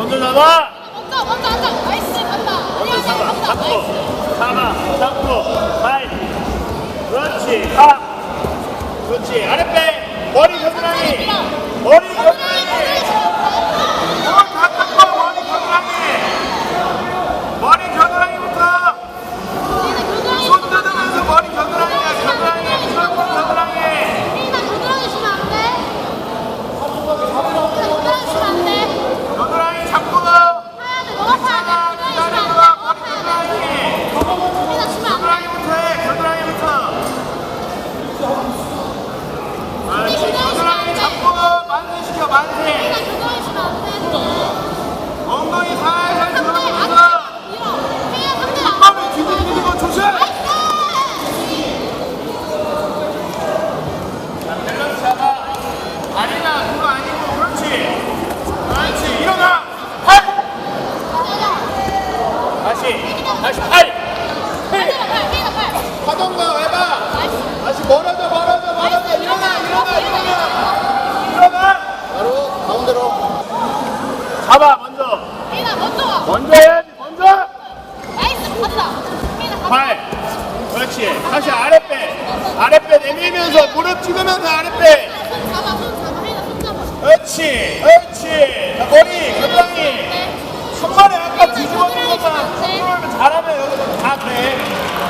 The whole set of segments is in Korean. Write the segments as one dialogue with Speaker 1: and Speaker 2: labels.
Speaker 1: 먼저 잡아.
Speaker 2: 먼저 먼저 앉아 나이스 간다
Speaker 1: 먼저 잡아. 잡고. 잡아. 잡고. 파이. 그렇지. 가. 그렇지. 빼. 머리 겨드랑이. 머리 겨드랑이. 다시. 팔. 하던가 해봐. 다시 멀어져 멀어져 멀어져. 일어나 일어나 일어나. 일어나. 바로 가운데로. 잡아 먼저. 먼저 해야지 먼저. 팔. 그렇지. 다시. 아래 빼 내밀면서 무릎 찍으면서 아래 빼. 그렇지. 그렇지. 자, 머리, 겨드랑이. 한 번에 아까 뒤집어진 것만 컨트롤을 잘하면 여기서 다 돼.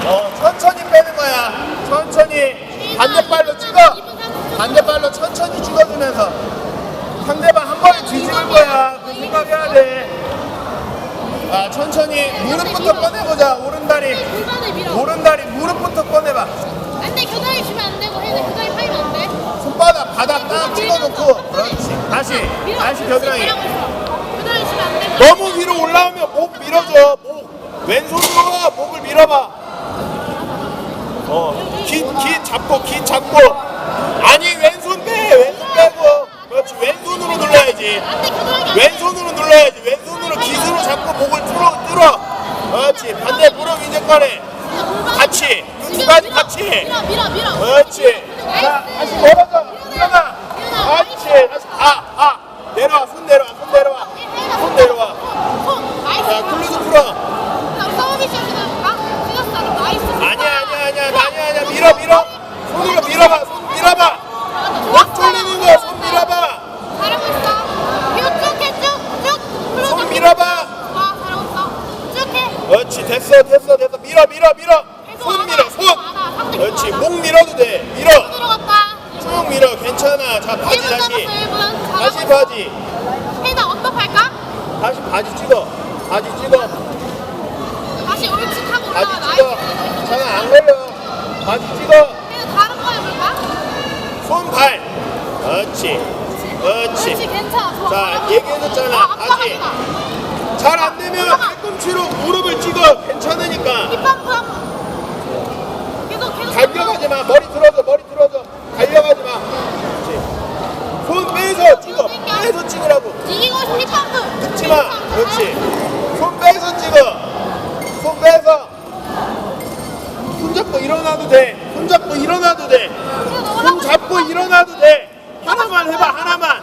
Speaker 1: 어, 천천히 빼는 거야. 천천히. 반대발로 찍어. 반대발로 천천히 찍어주면서. 상대방 한 번에 뒤집을 거야. 그 생각해야 돼. 아, 천천히 무릎부터 꺼내보자. 오른 다리. 오른 다리 무릎부터 꺼내봐.
Speaker 2: 안돼 겨드랑이 주면 안 되고 돼 겨드랑이 팔면 안 돼.
Speaker 1: 손바닥 바닥 딱 찍어놓고. 그렇지. 다시. 다시 겨드랑이.
Speaker 2: 겨드랑이 주면 안 돼.
Speaker 1: 너무 위로 올라오면 목 밀어줘. 목. 왼손으로 목을 밀어봐. 어, 긴, 긴 잡고, 긴 잡고. 아니, 왼손 빼. 왼손 빼고. 그렇지. 왼손으로 눌러야지.
Speaker 2: 안돼 겨드랑이.
Speaker 1: 왼손으로 눌러야지. 왼손으로 기스로 잡고 목을 뚫어, 뚫어. 그렇지. 반대 무릎 이제 꺼내. 같이. 두 가지 같이.
Speaker 2: 밀어 밀어 밀어.
Speaker 1: 그렇지. 자, 다시 멀어져. 일어나. 그렇지. 다시. 아, 아. 내려와. 손 내려와. 손 내려와. 손 내려와.
Speaker 2: 손 나이스.
Speaker 1: 자, 클로즈 풀어.
Speaker 2: 서비스에서는 막 찍었어. 나이스.
Speaker 1: 아니야, 아니야, 아니야, 아니야, 아니야. 밀어, 밀어. 손으로 밀어봐. 손 밀어봐. 목 졸리는 거, 손 밀어봐.
Speaker 2: 잘하고 있어. 이거 쭉 해, 쭉, 쭉.
Speaker 1: 손 밀어봐.
Speaker 2: 와, 잘하고 있어. 쭉 해.
Speaker 1: 그렇지, 됐어, 됐어, 됐어. 밀어, 밀어, 밀어. 손 밀어, 손. 그렇지, 목 밀어도 돼. 밀어. 쭉 밀어. 괜찮아. 자, 바지
Speaker 2: 1분
Speaker 1: 다시.
Speaker 2: 남았어, 1분.
Speaker 1: 다시 바지.
Speaker 2: 혜나 어떡할까?
Speaker 1: 다시 바지 찍어. 바지 찍어.
Speaker 2: 다시 타고
Speaker 1: 바지. 찍어. 괜찮아, 안 걸려. 바지 찍어.
Speaker 2: 다른 거 해볼까?
Speaker 1: 손, 발. 그렇지.
Speaker 2: 그렇지,
Speaker 1: 그렇지.
Speaker 2: 괜찮아.
Speaker 1: 자, 얘기해줬잖아.
Speaker 2: 아,
Speaker 1: 바지. 잘 안 되면 팔꿈치로 무릎을 찍어. 괜찮으니까.
Speaker 2: 힙합. 계속, 계속.
Speaker 1: 달려가지 마. 머리 들어줘. 머리 들어줘. 달려가지 마. 그렇지. 손 빼서 찍어. 빼서 찍으라고.
Speaker 2: 이기고 힙합도.
Speaker 1: 찍지 마. 그렇지. 손 빼서 찍어. 손 빼서. 손 잡고 일어나도 돼. 손 잡고 일어나도 돼. 손 잡고 일어나도 돼. 하나만 해봐. 하나만.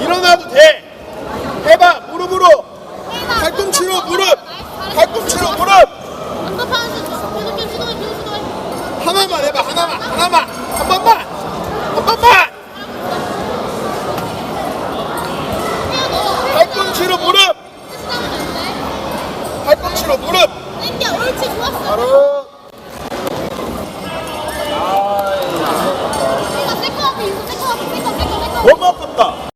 Speaker 1: 일어나도 돼. 해봐. 무릎으로. 팔꿈치로 무릎. 팔꿈치로 무릎.
Speaker 2: 언더파는 계속 계속 시도해, 계속 시도해.
Speaker 1: 하나만 해봐. 하나만. 하나만. 한 번만. 한 번만.
Speaker 2: 혜나 너
Speaker 1: 팔꿈치로 무릎.
Speaker 2: 시도하면 안 돼.
Speaker 1: 팔꿈치로 무릎.
Speaker 2: 땡겨, 옳지, 좋았어.
Speaker 1: 바로.
Speaker 2: 혜나 세컨 앞에 있어, 세컨 앞에, 세컨, 세컨, 세컨.
Speaker 1: 너무 아깝다.